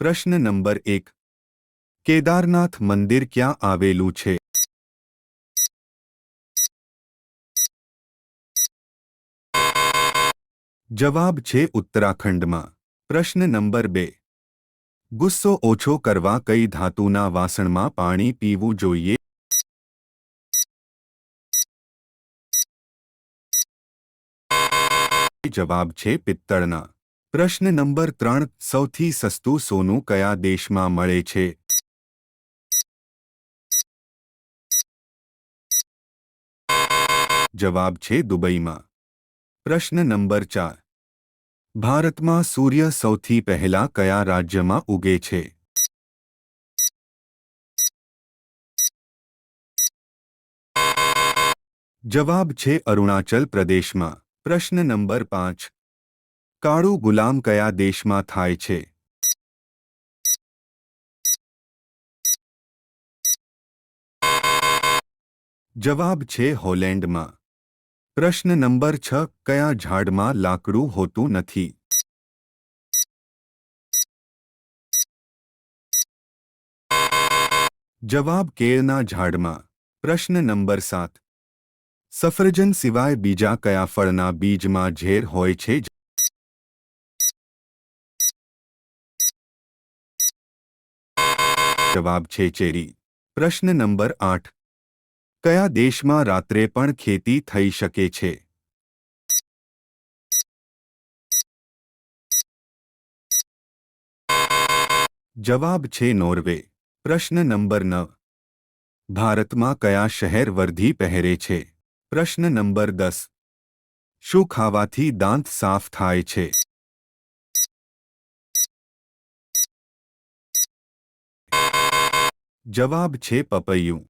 પ્રશ્ન નંબર એક. કેદારનાથ મંદિર ક્યાં આવેલું છે? જવાબ છે ઉત્તરાખંડમાં. પ્રશ્ન નંબર બે. ગુસ્સો ઓછો કરવા કઈ ધાતુના વાસણમાં પાણી પીવું જોઈએ? જવાબ છે પિત્તળના. પ્રશ્ન નંબર ત્રણ, સૌથી સસ્તું સોનું કયા દેશમાં મળે છે? જવાબ છે દુબઈમાં. પ્રશ્ન નંબર ચાર, ભારતમાં સૂર્ય સૌથી પહેલા કયા રાજ્યમાં ઉગે છે? જવાબ છે અરુણાચલ પ્રદેશમાં. પ્રશ્ન નંબર પાંચ કાળું ગુલામ કયા દેશમાં થાય છે? જવાબ છે હોલેન્ડમાં. પ્રશ્ન નંબર છ, કયા ઝાડમાં લાકડું હોતું નથી? જવાબ કેળના ઝાડમાં. પ્રશ્ન નંબર સાત. સફરજન સિવાય બીજા કયા ફળના બીજમાં ઝેર હોય છે? જવાબ છે ચેરી. પ્રશ્ન નંબર આઠ. કયા દેશમાં રાત્રે પણ ખેતી થઈ શકે છે? જવાબ છે નોર્વે. પ્રશ્ન નંબર નવ. ભારતમાં કયા શહેર વર્ધી પહેરે છે? પ્રશ્ન નંબર દસ. શું ખાવાથી દાંત સાફ થાય છે? જવાબ છે પપૈયું.